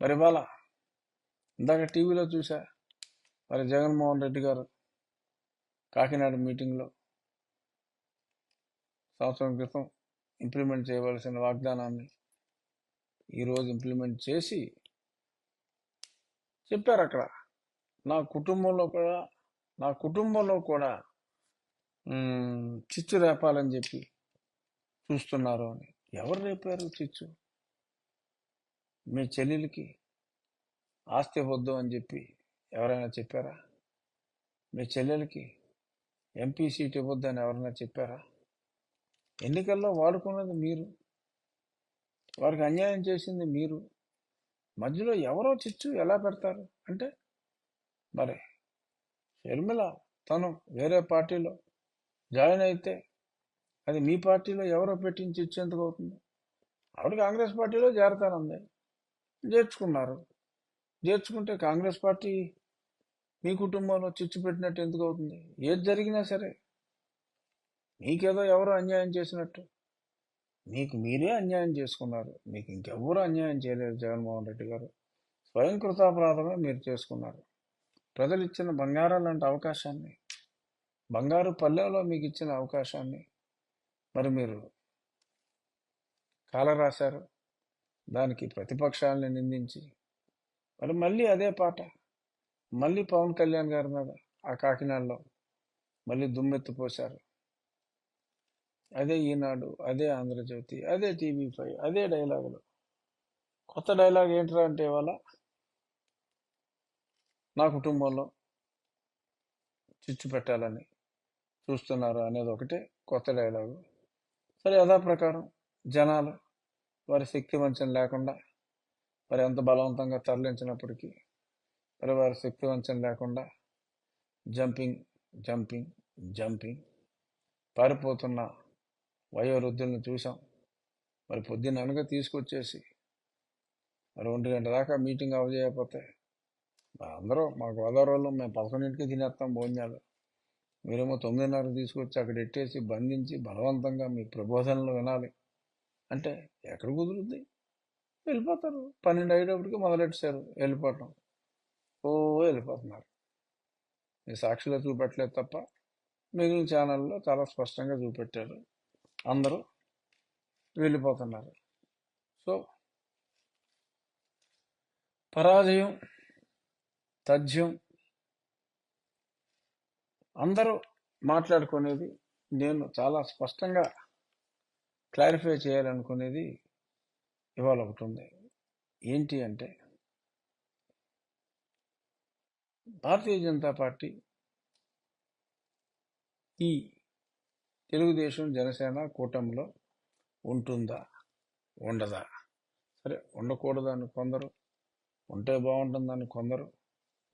మరి ఇవాళ ఇందాక టీవీలో చూసా మరి జగన్మోహన్ రెడ్డి గారు కాకినాడ మీటింగ్లో సంవత్సరం క్రితం ఇంప్లిమెంట్ చేయవలసిన వాగ్దానాన్ని ఈరోజు ఇంప్లిమెంట్ చేసి చెప్పారు అక్కడ. నా కుటుంబంలో కూడా నా కుటుంబంలో కూడా చిచ్చు రేపాలని చెప్పి చూస్తున్నారు అని. ఎవరు రేపారు చిచ్చు? మీ చెల్లెలకి ఆస్తి వద్దు అని చెప్పి ఎవరైనా చెప్పారా? మీ చెల్లెలకి ఎంపీ సీట్ ఇవ్వద్దు అని ఎవరైనా చెప్పారా? ఎన్నికల్లో వాడుకున్నది మీరు. వారికి అన్యాయం చేసింది మీరు. మధ్యలో ఎవరో చిచ్చు ఎలా పెడతారు? అంటే మరి షర్మిల తను వేరే పార్టీలో జాయిన్ అయితే అది మీ పార్టీలో ఎవరో పెట్టించి ఇచ్చేందుకు అవుతుంది. ఆవిడ కాంగ్రెస్ పార్టీలో చేరతానుంది చేర్చుకున్నారు చేర్చుకుంటే కాంగ్రెస్ పార్టీ మీ కుటుంబంలో చిచ్చు పెట్టినట్టు ఎందుకు అవుతుంది? ఏది జరిగినా సరే మీకేదో ఎవరో అన్యాయం చేసినట్టు. మీకు మీరే అన్యాయం చేసుకున్నారు. మీకు ఇంకెవ్వరూ అన్యాయం చేయలేదు జగన్మోహన్ రెడ్డి గారు. స్వయం కృతాపరాధమే మీరు చేసుకున్నారు. ప్రజలు ఇచ్చిన బంగారం లాంటి అవకాశాన్ని బంగారు పల్లెలో మీకు ఇచ్చిన అవకాశాన్ని మరి మీరు కాలరాశారు. దానికి ప్రతిపక్షాలని నిందించి. మరి మళ్ళీ అదే పాట. మళ్ళీ పవన్ కళ్యాణ్ గారి మీద ఆ కాకినాడలో మళ్ళీ దుమ్మెత్తిపోశారు అదే ఈనాడు అదే ఆంధ్రజ్యోతి అదే టీవీ ఫైవ్ అదే డైలాగులు. కొత్త డైలాగ్ ఏంట్రా అంటే ఇవాళ? నా కుటుంబంలో చిచ్చు పెట్టాలని చూస్తున్నారు అనేది ఒకటే కొత్త డైలాగు. సరే యథాప్రకారం జనాలు వారి శక్తి వంచన లేకుండా మరి ఎంత బలవంతంగా తరలించినప్పటికీ మరి వారి శక్తి వంచన లేకుండా జంపింగ్ జంపింగ్ జంపింగ్ పారిపోతున్న వయోవృద్ధులను చూసాం మరి పొద్దున్న అనగా తీసుకొచ్చేసి మరి ఒంటి గంట దాకా మీటింగ్ అవజేయకపోతే అందరూ మా గోదావరి మేము పదకొండింటికి తినేస్తాం భోజనాలు. మీరేమో తొమ్మిదిన్నర తీసుకొచ్చి అక్కడ ఎట్టేసి బంధించి బలవంతంగా మీ ప్రబోధనలు వినాలి. అంటే ఎక్కడ కుదురుద్ది? వెళ్ళిపోతారు. పన్నెండు అయ్యేటప్పటికి మొదలెట్టారు వెళ్ళిపోవటం. ఓ వెళ్ళిపోతున్నారు. మీ సాక్షిలో చూపెట్టలేదు తప్ప మిగిలిన ఛానల్లో చాలా స్పష్టంగా చూపెట్టారు. అందరూ వెళ్ళిపోతున్నారు. సో పరాజయం తథ్యం అందరూ మాట్లాడుకునేది నేను చాలా స్పష్టంగా క్లారిఫై చేయాలనుకునేది ఇవాళ ఒకటి ఉంది. ఏంటి అంటే భారతీయ జనతా పార్టీ ఈ తెలుగుదేశం జనసేన కూటమిలో ఉంటుందా? ఉండదా? సరే ఉండకూడదని కొందరు ఉంటే బాగుంటుందని కొందరు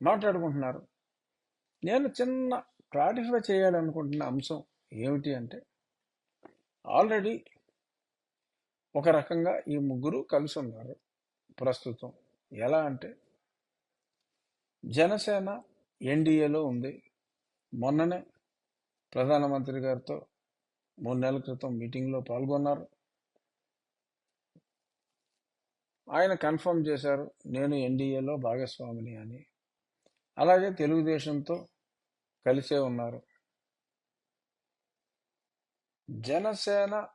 మాట్లాడుకుంటున్నారు. నేను చిన్న క్లారిఫై చేయాలనుకుంటున్న అంశం ఏమిటి అంటే ఆల్రెడీ ఒక రకంగా ఈ ముగ్గురు కలిసి ఉన్నారు ప్రస్తుతం. ఎలా అంటే జనసేన ఎన్డీఏలో ఉంది. మొన్ననే ప్రధానమంత్రి గారితో మూడు నెలల క్రితం మీటింగ్లో పాల్గొన్నారు. ఆయన కన్ఫర్మ్ చేశారు నేను ఎన్డీఏలో భాగస్వామిని అని. అలాగే తెలుగుదేశంతో కలిసే ఉన్నారు. జనసేన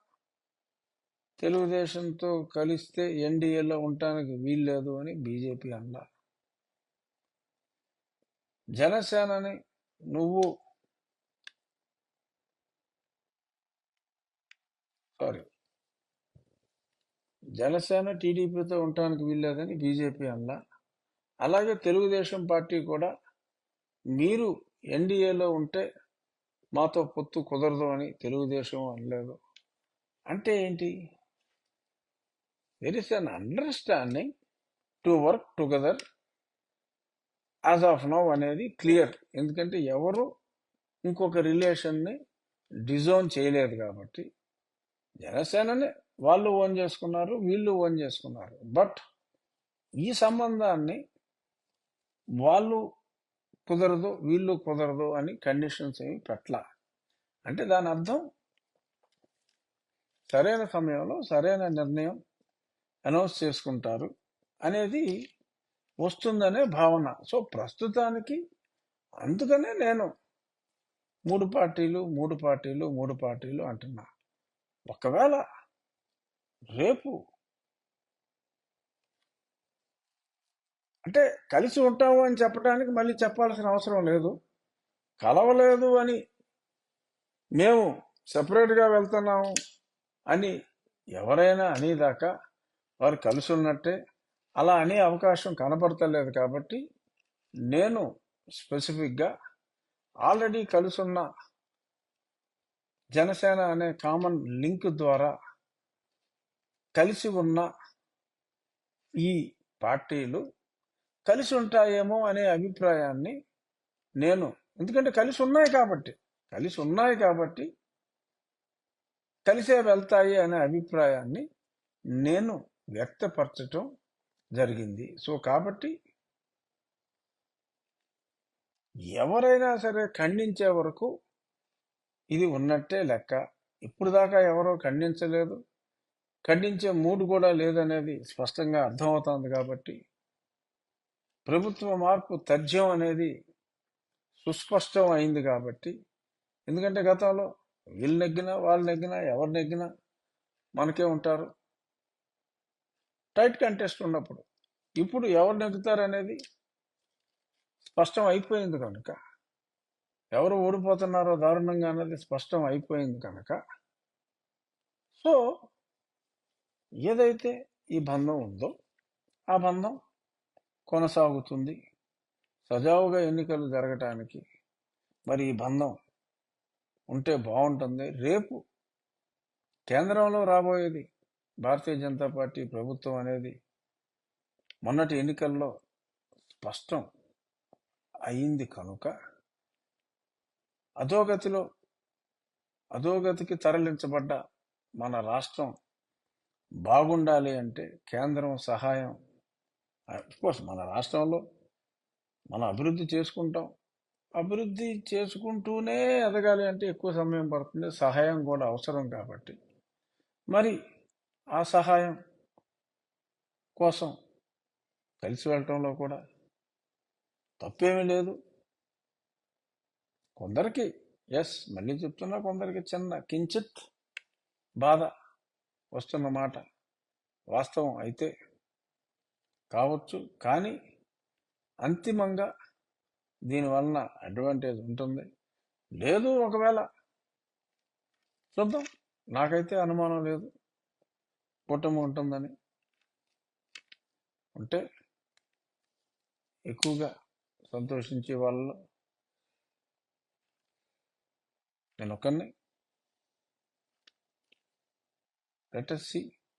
తెలుగుదేశంతో కలిస్తే ఎన్డీఏలో ఉండటానికి వీల్లేదు అని బీజేపీ అన్నారు జనసేనని నువ్వు సారీ. జనసేన టీడీపీతో ఉండటానికి వీల్లేదని బీజేపీ అన్నా అలాగే తెలుగుదేశం పార్టీ కూడా మీరు ఎన్డీఏలో ఉంటే మాతో పొత్తు కుదరదు అని తెలుగుదేశం అనలేదు. అంటే ఏంటి? There is an understanding to work together as of now అనేది క్లియర్ ఎందుకంటే ఎవరు ఇంకొక రిలేషన్ని డిజోన్ చేయలేదు కాబట్టి జనసేనని వాళ్ళు ఓన్ చేసుకున్నారు వీళ్ళు ఓన్ చేసుకున్నారు. బట్ ఈ సంబంధాన్ని వాళ్ళు కుదరదు వీళ్ళు కుదరదు అని కండిషన్స్ ఏమి పెట్ల అంటే దాని అర్థం సరైన సమయంలో సరైన నిర్ణయం అనౌన్స్ చేసుకుంటారు అనేది వస్తుందనే భావన. సో ప్రస్తుతానికి అందుకనే నేను మూడు పార్టీలు మూడు పార్టీలు మూడు పార్టీలు అంటున్నా. ఒకవేళ రేపు అంటే కలిసి ఉంటాము అని చెప్పడానికి మళ్ళీ చెప్పాల్సిన అవసరం లేదు. కలవలేదు అని మేము సపరేట్గా వెళ్తున్నాము అని ఎవరైనా అనేదాకా వారు కలిసి ఉన్నట్టే. అలా అనే అవకాశం కనపడతలేదు కాబట్టి నేను స్పెసిఫిక్గా ఆల్రెడీ కలిసున్న జనసేన అనే కామన్ లింక్ ద్వారా కలిసి ఉన్న ఈ పార్టీలు కలిసి ఉంటాయేమో అనే అభిప్రాయాన్ని నేను ఎందుకంటే కలిసి ఉన్నాయి కాబట్టి కలిసి ఉన్నాయి కాబట్టి కలిసే వెళ్తాయి అనే అభిప్రాయాన్ని నేను వ్యక్తపరచటం జరిగింది. సో కాబట్టి ఎవరైనా సరే ఖండించే వరకు ఇది ఉన్నట్టే లెక్క. ఇప్పుడు దాకా ఎవరో ఖండించలేదు. ఖండించే మూడు కూడా లేదనేది స్పష్టంగా అర్థమవుతోంది కాబట్టి ప్రభుత్వ మార్పు తథ్యం అనేది సుస్పష్టం అయింది కాబట్టి ఎందుకంటే గతంలో వీళ్ళు నెగ్గినా వాళ్ళు నెగ్గినా ఎవరు నెగ్గినా మనకే ఉంటారు. టైట్ కంటెస్ట్ ఉన్నప్పుడు ఇప్పుడు ఎవరు నెగ్గుతారు అనేది స్పష్టం అయిపోయింది కనుక ఎవరు ఓడిపోతున్నారో దారుణంగా అనేది స్పష్టం అయిపోయింది కనుక సో ఏదైతే ఈ బంధం ఉందో ఆ బంధం కొనసాగుతుంది. సజావుగా ఎన్నికలు జరగటానికి మరి ఈ బంధం ఉంటే బాగుంటుంది. రేపు కేంద్రంలో రాబోయేది భారతీయ జనతా పార్టీ ప్రభుత్వం అనేది మొన్నటి ఎన్నికల్లో స్పష్టం అయింది కనుక అధోగతిలో అధోగతికి తరలించబడ్డ మన రాష్ట్రం బాగుండాలి అంటే కేంద్రం సహాయం. కోర్స్ మన రాష్ట్రంలో మనం అభివృద్ధి చేసుకుంటాం. అభివృద్ధి చేసుకుంటూనే ఎదగాలి అంటే ఎక్కువ సమయం పడుతుంది. సహాయం కూడా అవసరం కాబట్టి. మరి ఆ సహాయం కోసం కలిసి వెళ్ళటంలో కూడా తప్పేమీ లేదు. కొందరికి ఎస్ మళ్ళీ చెప్తున్నా కొందరికి చిన్న కించిత్ బాధ వస్తున్న మాట వాస్తవం అయితే కావచ్చు. కానీ అంతిమంగా దీనివలన అడ్వాంటేజ్ ఉంటుంది. లేదు ఒకవేళ చూద్దాం. నాకైతే అనుమానం లేదు. పొట్టము ఉంటుందని. ఉంటే ఎక్కువగా సంతోషించే వాళ్ళు నేను ఒక్కరిని లెటర్ సి